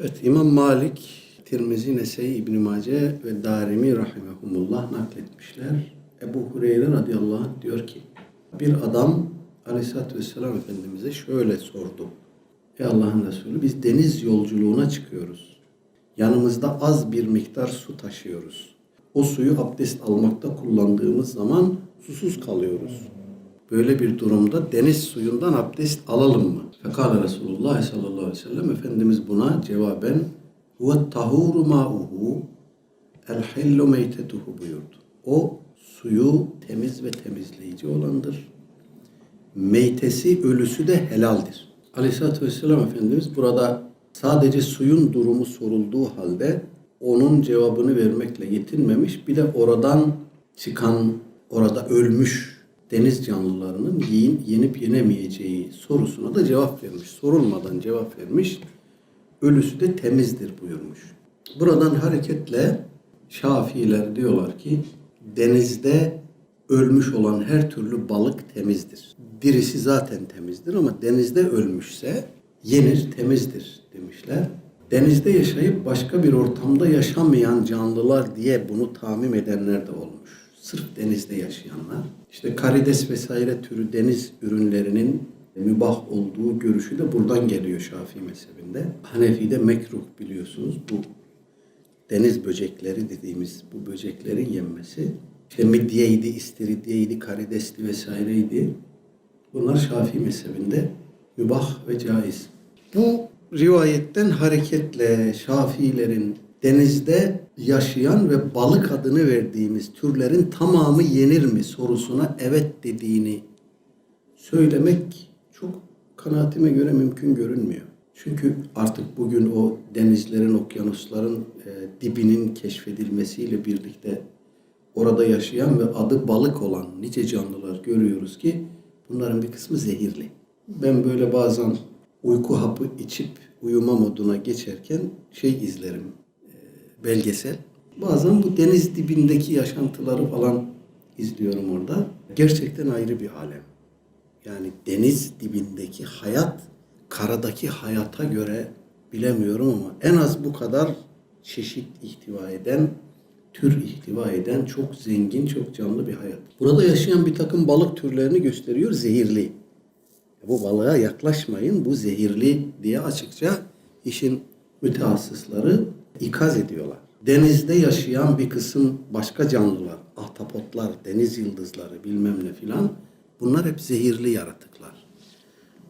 Evet İmam Malik, Tirmizi, Nese'yi, İbn Mace ve Darimi rahimehumullah nakletmişler. Ebu Hureyre radıyallahu anh diyor ki bir adam Aleyhisselatü Vesselam Efendimiz'e şöyle sordu. Ey Allah'ın Resulü biz deniz yolculuğuna çıkıyoruz. Yanımızda az bir miktar su taşıyoruz. O suyu abdest almakta kullandığımız zaman susuz kalıyoruz. Böyle bir durumda deniz suyundan abdest alalım mı? Fekale Resulullah sallallahu aleyhi ve sellem Efendimiz buna cevaben huve tahuru ma'uhu el hillu meytetuhu buyurdu. O suyu temiz ve temizleyici olandır. Meytesi, ölüsü de helaldir. Aleyhisselatü Vesselam Efendimiz burada sadece suyun durumu sorulduğu halde onun cevabını vermekle yetinmemiş. Bir de oradan çıkan, orada ölmüş deniz canlılarının yenip yenemeyeceği sorusuna da cevap vermiş. Sorulmadan cevap vermiş. Ölüsü de temizdir buyurmuş. Buradan hareketle Şafiiler diyorlar ki denizde ölmüş olan her türlü balık temizdir. Dirisi zaten temizdir ama denizde ölmüşse yenir temizdir demişler. Denizde yaşayıp başka bir ortamda yaşamayan canlılar diye bunu tamim edenler de olmuş. Sırf denizde yaşayanlar. İşte karides vesaire türü deniz ürünlerinin mübah olduğu görüşü de buradan geliyor Şafii mezhebinde. Hanefi'de mekruh biliyorsunuz bu deniz böcekleri dediğimiz bu böceklerin yenmesi. İşte midyeydi, istiridyeydi, karidesli vesaireydi. Bunlar Şafii mezhebinde mübah ve caiz. Bu rivayetten hareketle Şafiilerin denizde yaşayan ve balık adını verdiğimiz türlerin tamamı yenir mi sorusuna evet dediğini söylemek çok kanaatime göre mümkün görünmüyor. Çünkü artık bugün o denizlerin, okyanusların e, dibinin keşfedilmesiyle birlikte orada yaşayan ve adı balık olan nice canlılar görüyoruz ki bunların bir kısmı zehirli. Ben böyle bazen uyku hapı içip uyuma moduna geçerken şey izlerim, belgesel. Bazen bu deniz dibindeki yaşantıları falan izliyorum orada. Gerçekten ayrı bir alem. Yani deniz dibindeki hayat karadaki hayata göre bilemiyorum ama en az bu kadar çeşit ihtiva eden, tür ihtiva eden çok zengin, çok canlı bir hayat. Burada yaşayan bir takım balık türlerini gösteriyor zehirli. Bu balığa yaklaşmayın, bu zehirli diye açıkça işin mütehassısları ikaz ediyorlar. Denizde yaşayan bir kısım başka canlılar, ahtapotlar, deniz yıldızları bilmem ne filan bunlar hep zehirli yaratıklar.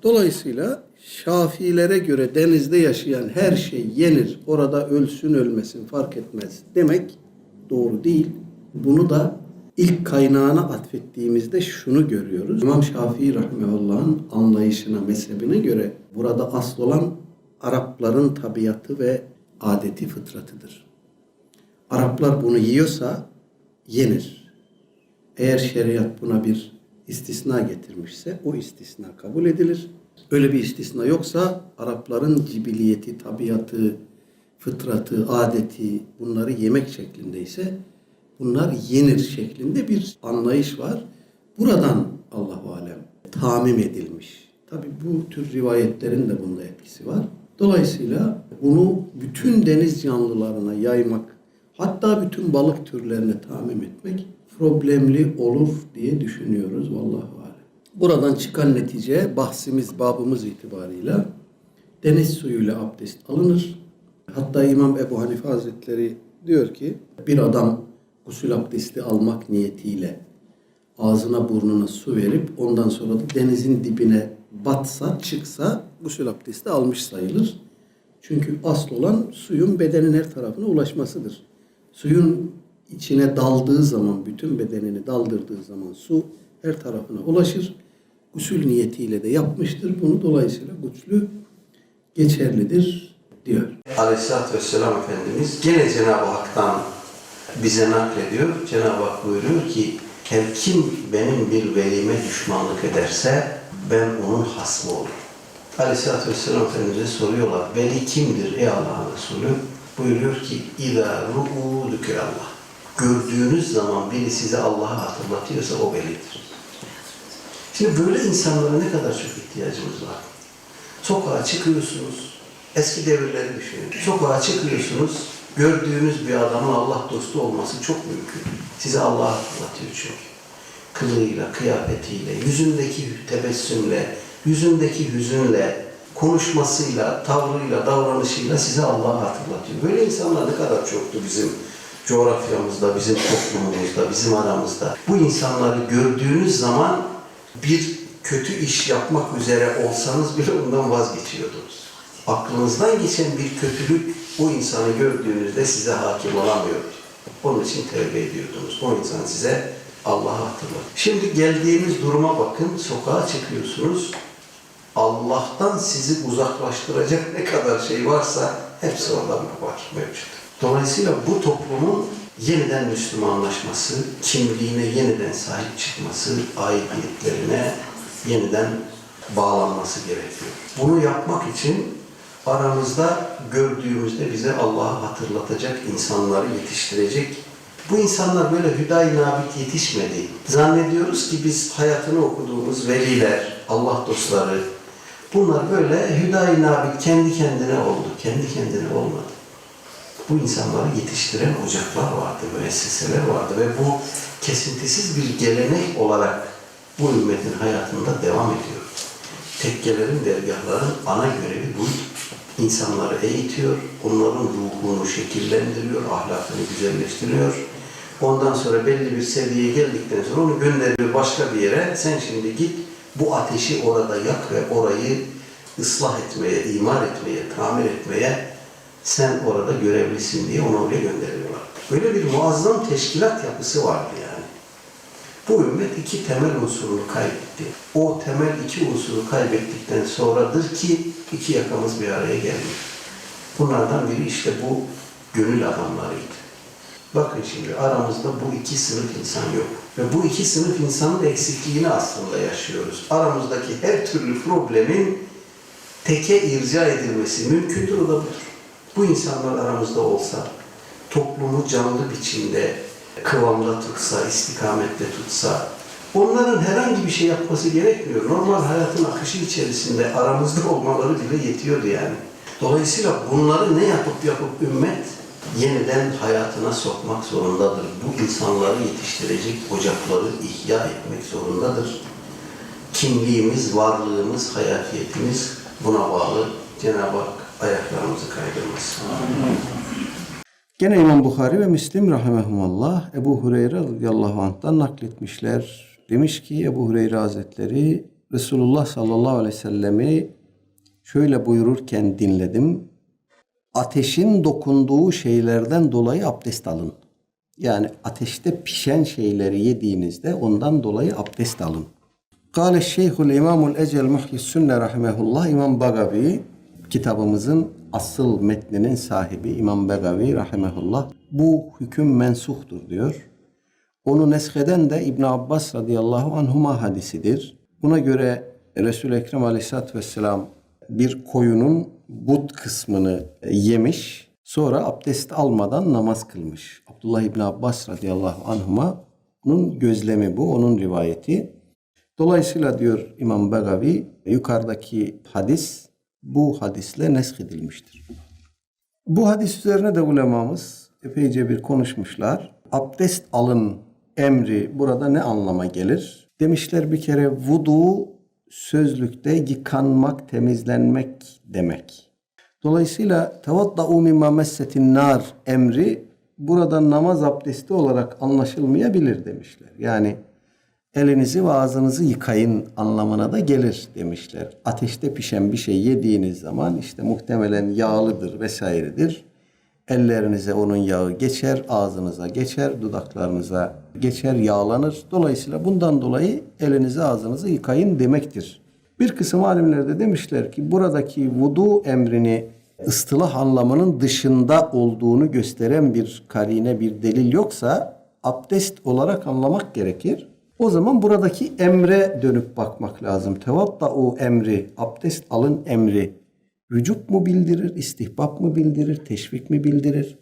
Dolayısıyla Şafilere göre denizde yaşayan her şey yenir, orada ölsün ölmesin fark etmez demek doğru değil. Bunu da ilk kaynağına atfettiğimizde şunu görüyoruz. İmam Şafii Rahimahullah'ın anlayışına, mezhebine göre burada asıl olan Arapların tabiatı ve adeti fıtratıdır. Araplar bunu yiyorsa yenir. Eğer şeriat buna bir istisna getirmişse o istisna kabul edilir. Öyle bir istisna yoksa Arapların cibiliyeti, tabiatı, fıtratı, adeti bunları yemek şeklindeyse bunlar yenir şeklinde bir anlayış var. Buradan Allahu alem tamim edilmiş. Tabi bu tür rivayetlerin de bunda etkisi var. Dolayısıyla bunu bütün deniz canlılarına yaymak, hatta bütün balık türlerine tamim etmek problemli olur diye düşünüyoruz. Vallahu alem. Buradan çıkan netice bahsimiz, babımız itibarıyla deniz suyuyla abdest alınır. Hatta İmam Ebu Hanife Hazretleri diyor ki bir adam gusül abdesti almak niyetiyle ağzına burnuna su verip ondan sonra da denizin dibine batsa çıksa gusül abdesti almış sayılır. Çünkü asıl olan suyun bedenin her tarafına ulaşmasıdır. Suyun içine daldığı zaman, bütün bedenini daldırdığı zaman su her tarafına ulaşır. Gusül niyetiyle de yapmıştır. Bunu dolayısıyla guslü geçerlidir diyor. Aleyhisselatü Vesselam Efendimiz gene Cenab-ı Hak'tan bize naklediyor. Cenab-ı Hak buyuruyor ki her kim benim bir velime düşmanlık ederse ben onun hasmı olurum. Aleyhisselatü Vesselam Efendimiz'e soruyorlar. Veli kimdir ey Allah'ın Resulü? Buyuruyor ki İzâ ru'u Allah. Gördüğünüz zaman biri size Allah'ı hatırlatıyorsa o velidir. Şimdi böyle insanlara ne kadar çok ihtiyacımız var. Sokağa çıkıyorsunuz, Eski devirleri düşünün. Sokağa çıkıyorsunuz, gördüğünüz bir adamın Allah dostu olması çok mümkün. Size Allah hatırlatıyor çünkü. Kılığıyla, kıyafetiyle, yüzündeki tebessümle, yüzündeki hüzünle, konuşmasıyla, tavrıyla, davranışıyla size Allah'ı hatırlatıyor. Böyle insanlar ne kadar çoktu bizim coğrafyamızda, bizim toplumumuzda, bizim aramızda. Bu insanları gördüğünüz zaman bir kötü iş yapmak üzere olsanız bile ondan vazgeçiyordunuz. Aklınızdan geçen bir kötülük o insanı gördüğünüzde size hakim olamıyordu. Onun için tevbe ediyordunuz. O insan size Allah'ı hatırlar. Şimdi geldiğimiz duruma bakın. Sokağa çıkıyorsunuz. Allah'tan sizi uzaklaştıracak ne kadar şey varsa hepsi orada var, mevcut. Dolayısıyla bu toplumun yeniden Müslümanlaşması, kimliğine yeniden sahip çıkması, aidiyetlerine yeniden bağlanması gerekiyor. Bunu yapmak için aramızda gördüğümüzde bize Allah'ı hatırlatacak insanları yetiştirecek. Bu insanlar böyle hüdayi nabit yetişmedi. Zannediyoruz ki biz hayatını okuduğumuz veliler, Allah dostları, bunlar böyle hüdayi nabit kendi kendine oldu. Kendi kendine olmadı. Bu insanları yetiştiren ocaklar vardı, müesseseler vardı ve bu kesintisiz bir gelenek olarak bu ümmetin hayatında devam ediyor. Tekkelerin, dergahların ana görevi buydu. İnsanları eğitiyor, onların ruhunu şekillendiriyor, ahlakını güzelleştiriyor. Ondan sonra belli bir seviyeye geldikten sonra onu gönderiyor başka bir yere. Sen şimdi git bu ateşi orada yak ve orayı ıslah etmeye, imar etmeye, tamir etmeye sen orada görevlisin diye onu oraya gönderiyorlar. Böyle bir muazzam teşkilat yapısı vardı yani. Bu ümmet iki temel unsurunu kaybetti. O temel iki unsuru kaybettikten sonradır ki iki yakamız bir araya geldi. Bunlardan biri işte bu gönül adamlarıydı. Bakın şimdi aramızda bu iki sınıf insan yok. Ve bu iki sınıf insanın eksikliğini aslında yaşıyoruz. Aramızdaki her türlü problemin teke irca edilmesi mümkündür o da budur. Bu insanlar aramızda olsa, toplumu canlı biçimde, kıvamda tutsa, istikamette tutsa, onların herhangi bir şey yapması gerekmiyor. Normal hayatın akışı içerisinde aramızda olmaları bile yetiyordu yani. Dolayısıyla bunları ne yapıp yapıp ümmet yeniden hayatına sokmak zorundadır. Bu insanları yetiştirecek ocakları ihya etmek zorundadır. Kimliğimiz, varlığımız, hayatiyetimiz buna bağlı. Cenab-ı Hak ayaklarımızı kaydırmasın. Gene İmam Bukhari ve Müslim rahimehumallah Ebu Hureyre radıyallahu anh'tan nakletmişler. Demiş ki Ebu Hureyre Hazretleri Resulullah sallallahu aleyhi ve sellemi şöyle buyururken dinledim. Ateşin dokunduğu şeylerden dolayı abdest alın. Yani ateşte pişen şeyleri yediğinizde ondan dolayı abdest alın. Kale Şeyhul İmamul Ecel Muhyi Sünne rahimehullah İmam Bagavi kitabımızın asıl metninin sahibi İmam Begavi rahimehullah bu hüküm mensuhtur diyor. Onu nesheden de İbn Abbas radıyallahu anhuma hadisidir. Buna göre Resul-i Ekrem aleyhissalatü vesselam bir koyunun but kısmını yemiş. Sonra abdest almadan namaz kılmış. Abdullah İbn Abbas radıyallahu anhuma'nın gözlemi bu, onun rivayeti. Dolayısıyla diyor İmam Begavi yukarıdaki hadis bu hadisle nesk edilmiştir. Bu hadis üzerine de ulemamız epeyce bir konuşmuşlar. Abdest alın emri burada ne anlama gelir? Demişler bir kere vudu sözlükte yıkanmak, temizlenmek demek. Dolayısıyla tevadda'u mimma messetin nar emri burada namaz abdesti olarak anlaşılmayabilir demişler. Yani elinizi ve ağzınızı yıkayın anlamına da gelir demişler. Ateşte pişen bir şey yediğiniz zaman işte muhtemelen yağlıdır vesairedir. Ellerinize onun yağı geçer, ağzınıza geçer, dudaklarınıza geçer, yağlanır. Dolayısıyla bundan dolayı elinizi ağzınızı yıkayın demektir. Bir kısım alimler de demişler ki buradaki vudu emrini ıstılah anlamının dışında olduğunu gösteren bir karine, bir delil yoksa abdest olarak anlamak gerekir. O zaman buradaki emre dönüp bakmak lazım. Tevadda'u emri, abdest alın emri. Vücut mu bildirir, istihbap mı bildirir, teşvik mi bildirir?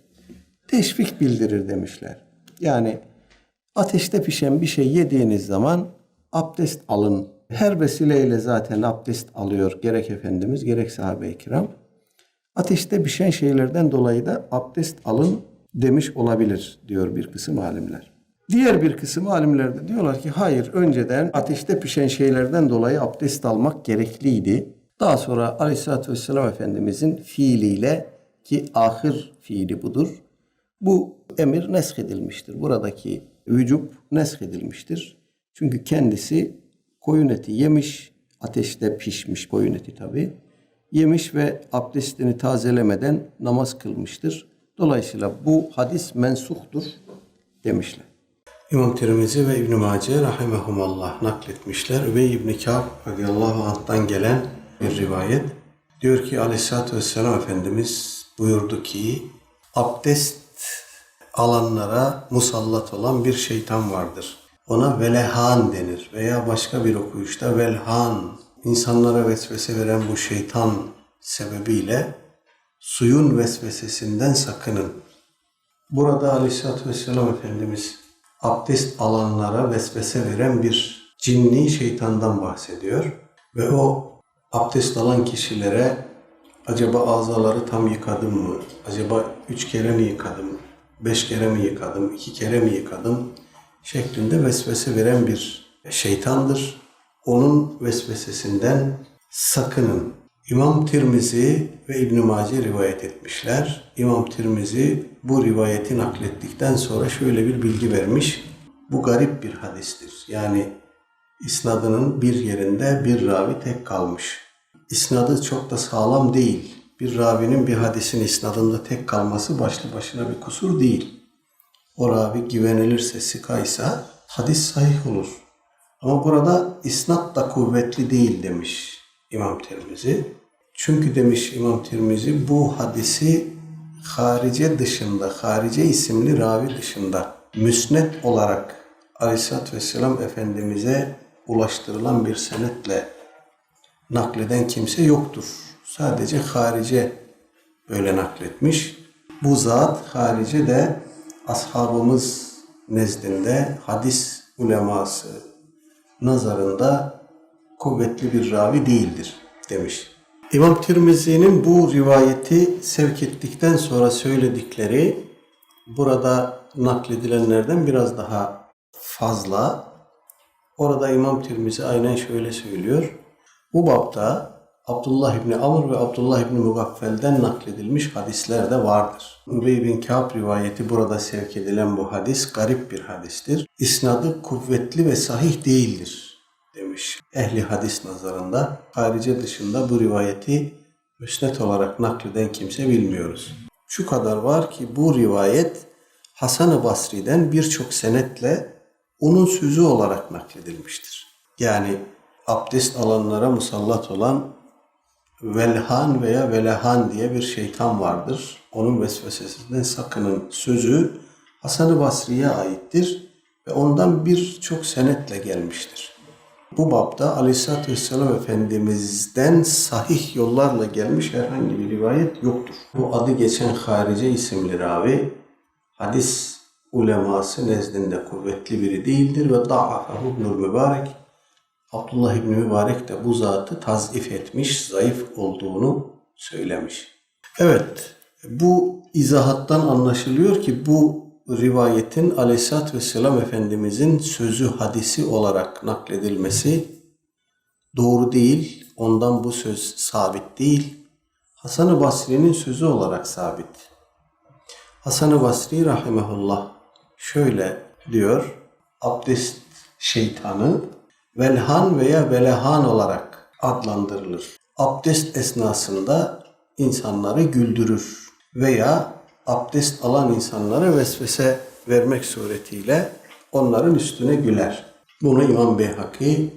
Teşvik bildirir demişler. Yani ateşte pişen bir şey yediğiniz zaman abdest alın. Her vesileyle zaten abdest alıyor gerek Efendimiz gerek sahabe-i kiram. Ateşte pişen şeylerden dolayı da abdest alın demiş olabilir diyor bir kısım alimler. Diğer bir kısım alimler de diyorlar ki hayır önceden ateşte pişen şeylerden dolayı abdest almak gerekliydi. Daha sonra Aleyhisselatü Vesselam Efendimizin fiiliyle ki ahir fiili budur. Bu emir nesk edilmiştir. Buradaki vücub nesk edilmiştir. Çünkü kendisi koyun eti yemiş, ateşte pişmiş koyun eti tabi. Yemiş ve abdestini tazelemeden namaz kılmıştır. Dolayısıyla bu hadis mensuhtur demişler. İmam Tirmizi ve İbn Mace rahimehumallah nakletmişler. Übey İbn Kâb radıyallahu anh'tan gelen bir rivayet. Diyor ki aleyhissalatü vesselam Efendimiz buyurdu ki abdest alanlara musallat olan bir şeytan vardır. Ona velehan denir veya başka bir okuyuşta velhan. İnsanlara vesvese veren bu şeytan sebebiyle suyun vesvesesinden sakının. Burada Aleyhisselatü Vesselam Efendimiz abdest alanlara vesvese veren bir cinni şeytandan bahsediyor. Ve o abdest alan kişilere acaba azaları tam yıkadım mı? Acaba üç kere mi yıkadım? Beş kere mi yıkadım? iki kere mi yıkadım? Şeklinde vesvese veren bir şeytandır. Onun vesvesesinden sakının. İmam Tirmizi ve İbn Mace rivayet etmişler. İmam Tirmizi bu rivayeti naklettikten sonra şöyle bir bilgi vermiş. Bu garip bir hadistir. Yani isnadının bir yerinde bir ravi tek kalmış. İsnadı çok da sağlam değil. Bir ravinin bir hadisin isnadında tek kalması başlı başına bir kusur değil. O ravi güvenilirse, sikaysa hadis sahih olur. Ama burada isnat da kuvvetli değil demiş İmam Tirmizi. Çünkü demiş İmam Tirmizi bu hadisi harice dışında, harice isimli ravi dışında müsnet olarak Aleyhisselatü Vesselam Efendimiz'e ulaştırılan bir senetle nakleden kimse yoktur. Sadece harice böyle nakletmiş. Bu zat harice de ashabımız nezdinde hadis uleması nazarında kuvvetli bir ravi değildir demiş. İmam Tirmizi'nin bu rivayeti sevk ettikten sonra söyledikleri burada nakledilenlerden biraz daha fazla. Orada İmam Tirmizi aynen şöyle söylüyor. Bu bapta Abdullah İbni Amr ve Abdullah İbni Mugaffel'den nakledilmiş hadisler de vardır. Übey bin Kâb rivayeti burada sevk edilen bu hadis garip bir hadistir. İsnadı kuvvetli ve sahih değildir demiş. Ehli hadis nazarında harice dışında bu rivayeti müsnet olarak nakleden kimse bilmiyoruz. Şu kadar var ki bu rivayet Hasan-ı Basri'den birçok senetle onun sözü olarak nakledilmiştir. Yani abdest alanlara musallat olan Velhan veya Velehan diye bir şeytan vardır. Onun vesvesesinden sakının sözü Hasan-ı Basri'ye aittir ve ondan birçok senetle gelmiştir. Bu babda Aleyhisselatü Vesselam Efendimiz'den sahih yollarla gelmiş herhangi bir rivayet yoktur. Bu adı geçen Harice isimli ravi hadis uleması nezdinde kuvvetli biri değildir ve da'afahu ibnül mübarek Abdullah İbni Mübarek de bu zatı tazif etmiş, zayıf olduğunu söylemiş. Evet, bu izahattan anlaşılıyor ki bu rivayetin Aleyhisselatü Vesselam Efendimizin sözü hadisi olarak nakledilmesi doğru değil. Ondan bu söz sabit değil. Hasan-ı Basri'nin sözü olarak sabit. Hasan-ı Basri rahimehullah şöyle diyor. Abdest şeytanı velhan veya velehan olarak adlandırılır. Abdest esnasında insanları güldürür veya abdest alan insanlara vesvese vermek suretiyle onların üstüne güler. Bunu İmam Beyhaki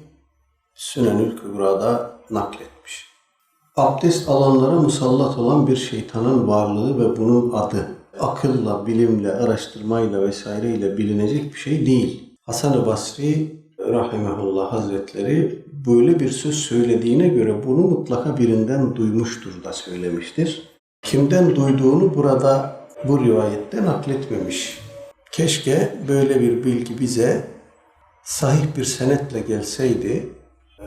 Sünenül Kübra'da nakletmiş. Abdest alanlara musallat olan bir şeytanın varlığı ve bunun adı akılla, bilimle, araştırmayla vesaireyle bilinecek bir şey değil. Hasan-ı Basri Rahimehullah Hazretleri böyle bir söz söylediğine göre bunu mutlaka birinden duymuştur da söylemiştir. Kimden duyduğunu burada bu rivayette nakletmemiş. Keşke böyle bir bilgi bize sahih bir senetle gelseydi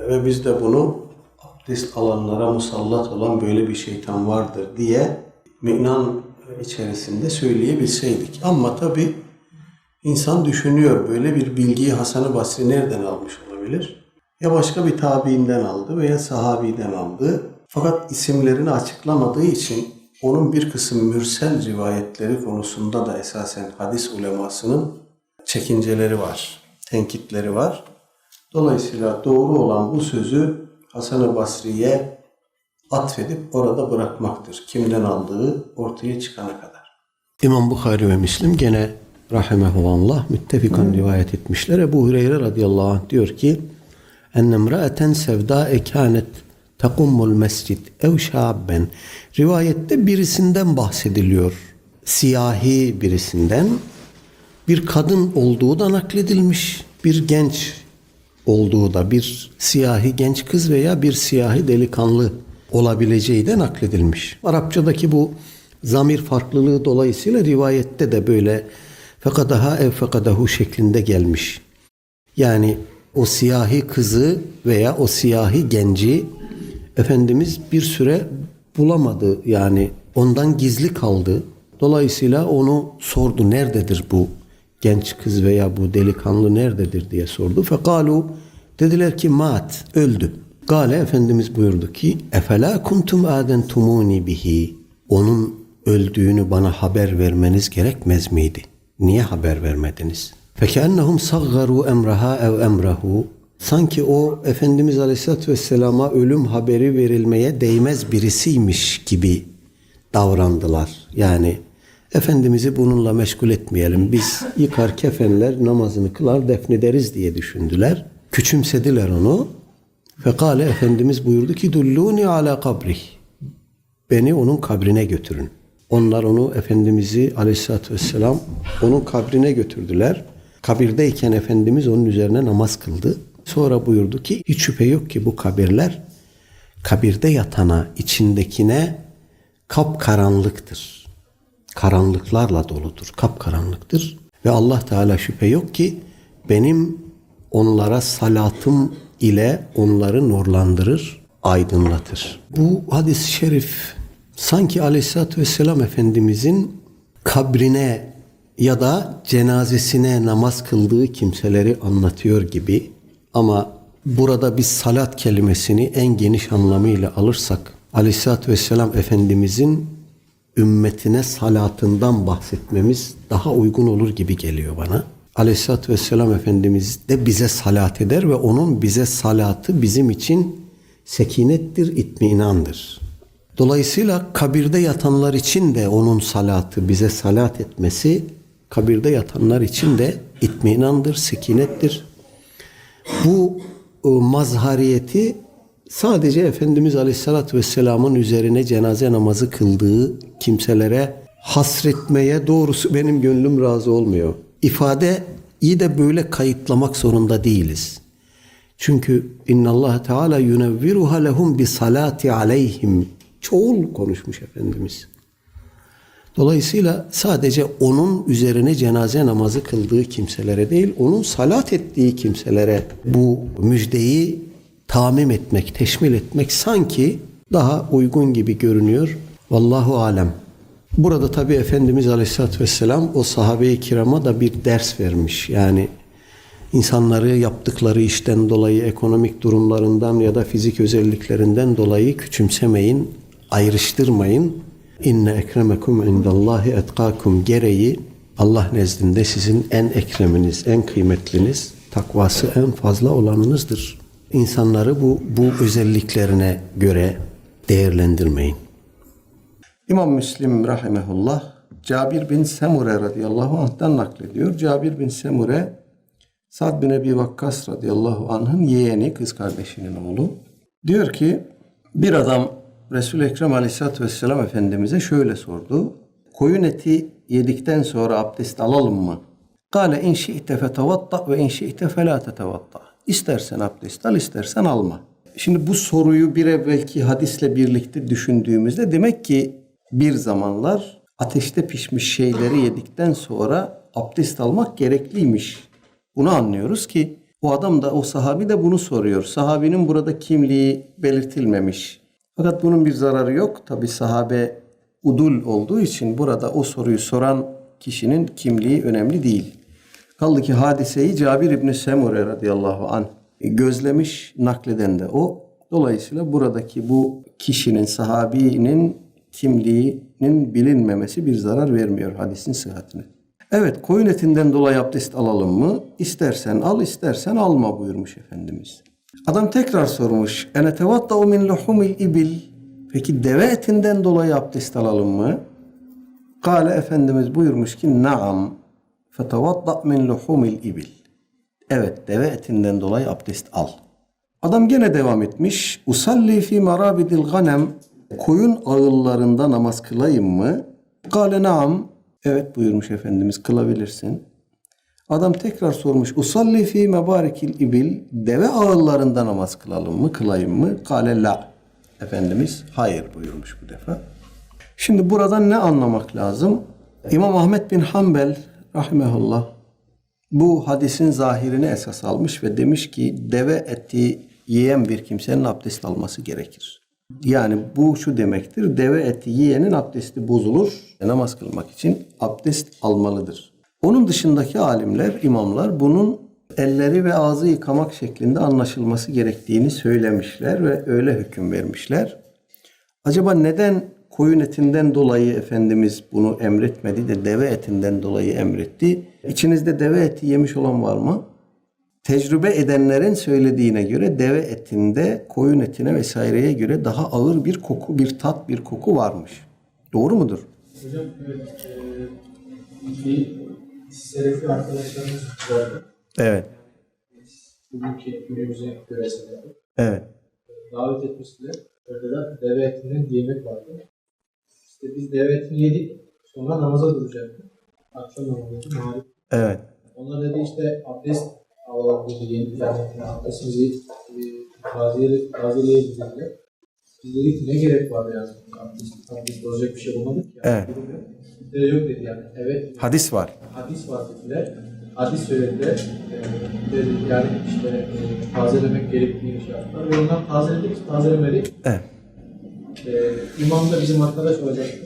ve biz de bunu abdest alanlara musallat olan böyle bir şeytan vardır diye minan içerisinde söyleyebilseydik. Ama tabi insan düşünüyor böyle bir bilgiyi Hasan-ı Basri nereden almış olabilir? Ya başka bir tabiinden aldı veya sahabiden aldı. Fakat isimlerini açıklamadığı için onun bir kısım mürsel rivayetleri konusunda da esasen hadis ulemasının çekinceleri var, tenkitleri var. Dolayısıyla doğru olan bu sözü Hasan-ı Basri'ye atfedip orada bırakmaktır. Kimden aldığı ortaya çıkana kadar. İmam Bukhari ve Müslim gene rahimehullah müttefikan rivayet etmişler. Ebu Hureyre radıyallahu anh diyor ki enne imra'eten sevda'e kânet takummul mescid ev şabben. Rivayette birisinden bahsediliyor. Siyahi birisinden bir kadın olduğu da nakledilmiş. Bir genç olduğu da bir siyahi genç kız veya bir siyahi delikanlı olabileceği de nakledilmiş. Arapçadaki bu zamir farklılığı dolayısıyla rivayette de böyle fekadaha ev fekadahu şeklinde gelmiş. Yani o siyahi kızı veya o siyahi genci Efendimiz bir süre bulamadı. Yani ondan gizli kaldı. Dolayısıyla onu sordu. Nerededir bu genç kız veya bu delikanlı nerededir diye sordu. Fekalu dediler ki mat öldü. Gale Efendimiz buyurdu ki efela kuntum adentumuni bihi onun öldüğünü bana haber vermeniz gerekmez miydi? Niye haber vermediniz? Fekennehum saggaru emraha ev emrahu sanki o Efendimiz Aleyhisselatü Vesselam'a ölüm haberi verilmeye değmez birisiymiş gibi davrandılar. Yani Efendimiz'i bununla meşgul etmeyelim. Biz yıkar kefenler, namazını kılar, defnederiz diye düşündüler. Küçümsediler onu. Fekale Efendimiz buyurdu ki dulluni ala kabrih. Beni onun kabrine götürün. Onlar onu Efendimiz'i aleyhissalatü vesselam onun kabrine götürdüler. Kabirdeyken Efendimiz onun üzerine namaz kıldı. Sonra buyurdu ki hiç şüphe yok ki bu kabirler kabirde yatana içindekine kapkaranlıktır. Karanlıklarla doludur. Kapkaranlıktır. Ve Allah Teala şüphe yok ki benim onlara salatım ile onları nurlandırır, aydınlatır. Bu hadis-i şerif sanki Aleyhisselatü Vesselam Efendimizin kabrine ya da cenazesine namaz kıldığı kimseleri anlatıyor gibi ama burada biz salat kelimesini en geniş anlamıyla alırsak Aleyhisselatü Vesselam Efendimizin ümmetine salatından bahsetmemiz daha uygun olur gibi geliyor bana. Aleyhisselatü Vesselam Efendimiz de bize salat eder ve onun bize salatı bizim için sekinettir, itminandır. Dolayısıyla kabirde yatanlar için de onun salatı, bize salat etmesi kabirde yatanlar için de itminandır, sekinettir. Bu e, mazhariyeti sadece Efendimiz Aleyhisselatü Vesselam'ın üzerine cenaze namazı kıldığı kimselere hasretmeye doğrusu benim gönlüm razı olmuyor. İfade de böyle kayıtlamak zorunda değiliz. Çünkü Allah Teala yunevviruha lehum bi salati aleyhim çoğul konuşmuş Efendimiz. Dolayısıyla sadece onun üzerine cenaze namazı kıldığı kimselere değil, onun salat ettiği kimselere bu müjdeyi tamim etmek, teşmil etmek sanki daha uygun gibi görünüyor. Vallahu alem. Burada tabi Efendimiz Aleyhisselatü Vesselam o sahabe-i kirama da bir ders vermiş. Yani insanları yaptıkları işten dolayı, ekonomik durumlarından ya da fizik özelliklerinden dolayı küçümsemeyin, ayrıştırmayın. İnne ekremekum indallahi etkakum gereği Allah nezdinde sizin en ekreminiz, en kıymetliniz, takvası en fazla olanınızdır. İnsanları bu, bu özelliklerine göre değerlendirmeyin. İmam Müslim rahimehullah Cabir bin Semure radıyallahu anh'tan naklediyor. Cabir bin Semure Sad bin Ebi Vakkas radıyallahu anh'ın yeğeni, kız kardeşinin oğlu. Diyor ki bir adam Resul-i Ekrem aleyhissalatü vesselam Efendimiz'e şöyle sordu. Koyun eti yedikten sonra abdest alalım mı? Kale in şi'te fetavatta ve in şi'te felâ tetavatta. İstersen abdest al, istersen alma. Şimdi bu soruyu bir evvelki hadisle birlikte düşündüğümüzde demek ki bir zamanlar ateşte pişmiş şeyleri yedikten sonra abdest almak gerekliymiş. Bunu anlıyoruz ki O adam da o sahabi de bunu soruyor. Sahabinin burada kimliği belirtilmemiş. Fakat bunun bir zararı yok. Tabi sahabe udul olduğu için burada o soruyu soran kişinin kimliği önemli değil. Kaldı ki hadiseyi Cabir İbni Semure radıyallahu anh gözlemiş, nakleden de o. Dolayısıyla buradaki bu kişinin, sahabinin kimliğinin bilinmemesi bir zarar vermiyor hadisin sıhhatine. Evet, koyun etinden dolayı abdest alalım mı? İstersen al, istersen alma buyurmuş Efendimiz. Adam tekrar sormuş. Ene tevatta'u min luhumil ibil. Peki deve etinden dolayı abdest alalım mı? Kale Efendimiz buyurmuş ki naam fetevatta min luhumil ibil. Evet deve etinden dolayı abdest al. Adam gene devam etmiş. Usalli fi marabidil ganem. Koyun ağıllarında namaz kılayım mı? Kale naam. Evet buyurmuş Efendimiz kılabilirsin. Adam tekrar sormuş. Usalli fi mebarikil ibil. Deve ağıllarında namaz kılalım mı? Kılayım mı? Kale la. Efendimiz hayır buyurmuş bu defa. Şimdi buradan ne anlamak lazım? İmam Ahmet bin Hanbel rahimehullah bu hadisin zahirini esas almış ve demiş ki deve eti yiyen bir kimsenin abdest alması gerekir. Yani bu şu demektir. Deve eti yiyenin abdesti bozulur. Namaz kılmak için abdest almalıdır. Onun dışındaki alimler, imamlar bunun elleri ve ağzı yıkamak şeklinde anlaşılması gerektiğini söylemişler ve öyle hüküm vermişler. Acaba neden koyun etinden dolayı Efendimiz bunu emretmedi de deve etinden dolayı emretti? İçinizde deve eti yemiş olan var mı? Tecrübe edenlerin söylediğine göre deve etinde koyun etine vesaireye göre daha ağır bir koku, bir tat, bir koku varmış. Doğru mudur? Hocam evet, e, bir Selefi arkadaşlarımız vardı. Evet. Bugünkü günümüze göre. Evet. Davet etmiştiler. Orada da deve etinden yemek vardı. İşte biz deve etini yedik. Sonra namaza duracaktık. Akşam namazı. Evet. Onlar dedi işte abdest alalım dedi. Yeni yani abdestimizi e, taziyeli, taziyeleyelim dediler. Biz dedik ne gerek var yani abdest, abdest olacak bir şey bulmadık ya. Evet. De yok dedi yani. Evet Hadis var. hadis var dediler. Hadis söylediler. Ee, dedi, yani işte e, tazelemek gerektiğini şey yaptılar. Ve ondan tazeledik, tazelemedik. Evet. Ee, imam da bizim arkadaş olacaktı.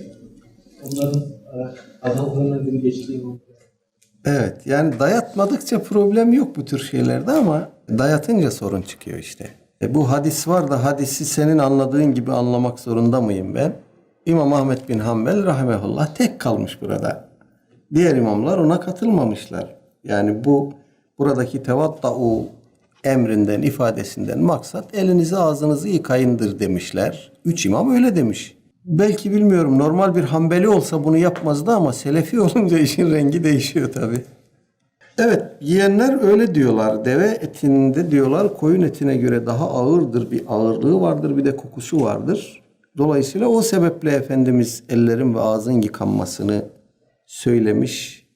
Onların e, adamlarının dili geçtiği imam. Evet. Yani dayatmadıkça problem yok bu tür şeylerde ama dayatınca sorun çıkıyor işte. E bu hadis var da hadisi senin anladığın gibi anlamak zorunda mıyım ben? İmam Ahmet bin Hanbel rahimehullah tek kalmış burada. Diğer imamlar ona katılmamışlar. Yani bu buradaki tevatta'u emrinden, ifadesinden maksat elinizi ağzınızı yıkayındır demişler. Üç imam öyle demiş. Belki bilmiyorum normal bir Hanbeli olsa bunu yapmazdı ama Selefi olunca işin rengi değişiyor tabii. Evet, yiyenler öyle diyorlar. Deve etinde diyorlar koyun etine göre daha ağırdır. Bir ağırlığı vardır, bir de kokusu vardır. Dolayısıyla o sebeple Efendimiz ellerin ve ağzın yıkanmasını söylemiş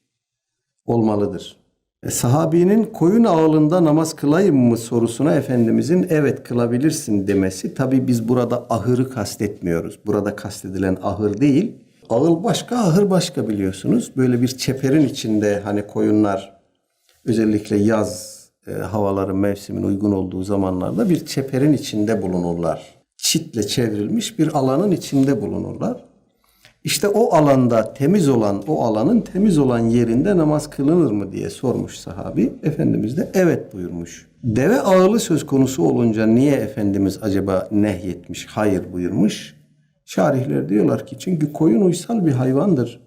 olmalıdır. E, sahabinin koyun ağılında namaz kılayım mı sorusuna Efendimizin evet kılabilirsin demesi. Tabi biz burada ahırı kastetmiyoruz. Burada kastedilen ahır değil. Ağıl başka, ahır başka biliyorsunuz. Böyle bir çeperin içinde hani koyunlar özellikle yaz e, havaları mevsimin uygun olduğu zamanlarda bir çeperin içinde bulunurlar. Çitle çevrilmiş bir alanın içinde bulunurlar. İşte o alanda temiz olan, o alanın temiz olan yerinde namaz kılınır mı diye sormuş sahabi. Efendimiz de evet buyurmuş. Deve ağılı söz konusu olunca niye Efendimiz acaba nehyetmiş, hayır buyurmuş? Şarihler diyorlar ki çünkü koyun uysal bir hayvandır.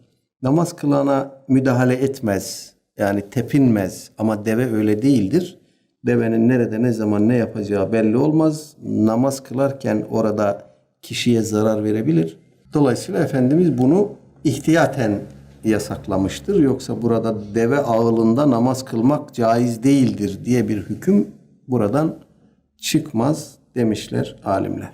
Namaz kılana müdahale etmez. Yani tepinmez ama deve öyle değildir. Devenin nerede ne zaman ne yapacağı belli olmaz. Namaz kılarken orada kişiye zarar verebilir. Dolayısıyla Efendimiz bunu ihtiyaten yasaklamıştır. Yoksa burada deve ağılında namaz kılmak caiz değildir diye bir hüküm buradan çıkmaz demişler alimler.